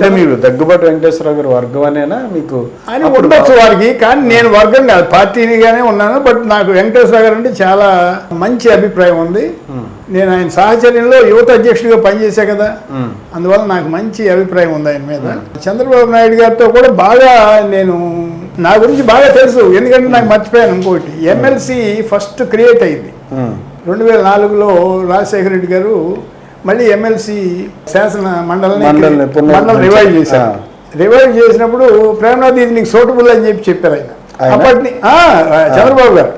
అంటే మీరు దగ్గుబాటి వెంకటేశ్వరరావు గారు వర్గం అనేనా? మీకు అని ఉండొచ్చు వారికి కానీ నేను వర్గం కాదు పార్టీనిగానే ఉన్నాను బట్ నాకు వెంకటేశ్వర గారు అంటే చాలా మంచి అభిప్రాయం ఉంది. నేను ఆయన సాహచర్యంలో యువత అధ్యక్షుడిగా పనిచేశా కదా. అందువల్ల నాకు మంచి అభిప్రాయం ఉంది ఆయన మీద. చంద్రబాబు నాయుడు గారితో కూడా బాగా నేను నా గురించి బాగా తెలుసు ఎందుకంటే నాకు మర్చిపోయాను ఇంకోటి. ఎమ్మెల్సీ ఫస్ట్ క్రియేట్ అయింది. రెండు వేల నాలుగులో రాజశేఖర రెడ్డి గారు మళ్ళీ ఎమ్మెల్సీ శాసన మండలిని పునర్- మండలి రివైవ్ చేశారు. రివైవ్ చేసినప్పుడు ప్రేమనాథ్ ఇది నీకు సూటబుల్ అని చెప్పి చెప్పారు ఆయన? అప్పటి చంద్రబాబు గారు.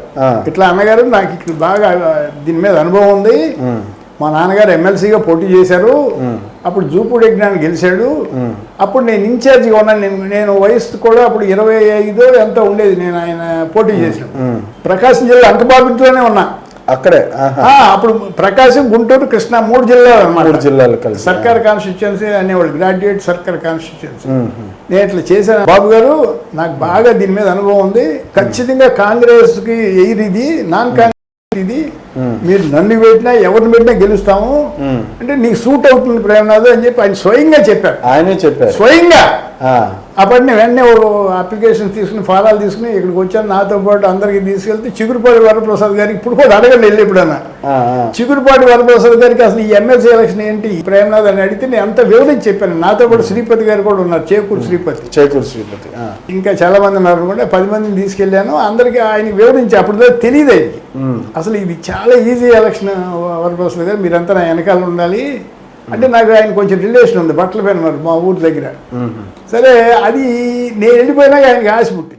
ఇట్లా అన్నగారు నాకు ఇక్కడ బాగా దీని మీద అనుభవం ఉంది. మా నాన్నగారు ఎమ్మెల్సీగా పోటీ చేశారు. అప్పుడు జూపూడి యజ్ఞాన్ని గెలిచాడు. అప్పుడు నేను ఇన్ఛార్జిగా ఉన్నాను. నేను నేను వయసు కూడా అప్పుడు ఇరవై ఐదో ఎంత ఉండేది. నేను ఆయన పోటీ మ్మ్. ప్రకాశం జిల్లా అంకబాబింట్లోనే ఉన్నా. అక్కడే అప్పుడు ప్రకాశం గుంటూరు కృష్ణా మూడు జిల్లాలు మూడు అన్నమాట జిల్లాలు కలిసి సర్కార్ కాన్స్టిట్యున్సీ అనేవాళ్ళు గ్రాడ్యుయేట్ సర్కార్ కాన్స్టిట్యున్సీ. నేను ఇట్లా చేశాను. బాబు గారు నాకు బాగా దీని మీద అనుభవం ఉంది. ఖచ్చితంగా కాంగ్రెస్కి ఎయిర్ ఇది నాన్ కాంగ్రెస్ ఇది. మీరు నన్ను పెట్టినా ఎవరిని పెట్టినా గెలుస్తాము. అంటే నీకు సూట్ అవుతుంది ప్రేమనాథ్ అని చెప్పి ఆయన స్వయంగా చెప్పారు. ఆయనే చెప్పారు. స్వయంగా. ఆ. అప్పటి నేను వెంటనే ఓ అప్లికేషన్ తీసుకుని ఫారాలు తీసుకుని ఇక్కడికి వచ్చాను. నాతో పాటు అందరికి తీసుకెళ్తే చిగురుపాటి వరప్రసాద్ గారికి ఇప్పుడు కూడా అడగండి వెళ్ళి ఎప్పుడన్నా. చిగురుపాటి వరప్రసాద్ గారికి అసలు ఈ ఎమ్మెల్సీ ఎలక్షన్ ఏంటి? ప్రేమనాథ్ అని అడిగితే నేను అంత వివరించి చెప్పాను. నాతో పాటు శ్రీపతి గారు కూడా ఉన్నారు చేకూరు శ్రీపతి. చేకూరు శ్రీపతి. ఇంకా చాలా మంది ఉన్నారు అనుకుంటే. పది మందిని తీసుకెళ్ళాను. అందరికి ఆయన వివరించి అప్పుడు తెలియదు ఆయనకి. అసలు ఇది చాలా ఈజీ ఎలక్షన్ వరప్రసాద్ గారు. మీరంతా నా వెనకాల ఉండాలి. అంటే నాకు ఆయన కొంచెం రిలేషన్ ఉంది బట్టల పైన మా ఊరి దగ్గర. సరే అది నేను వెళ్ళిపోయినాక ఆయనకి ఆశ పుట్టింది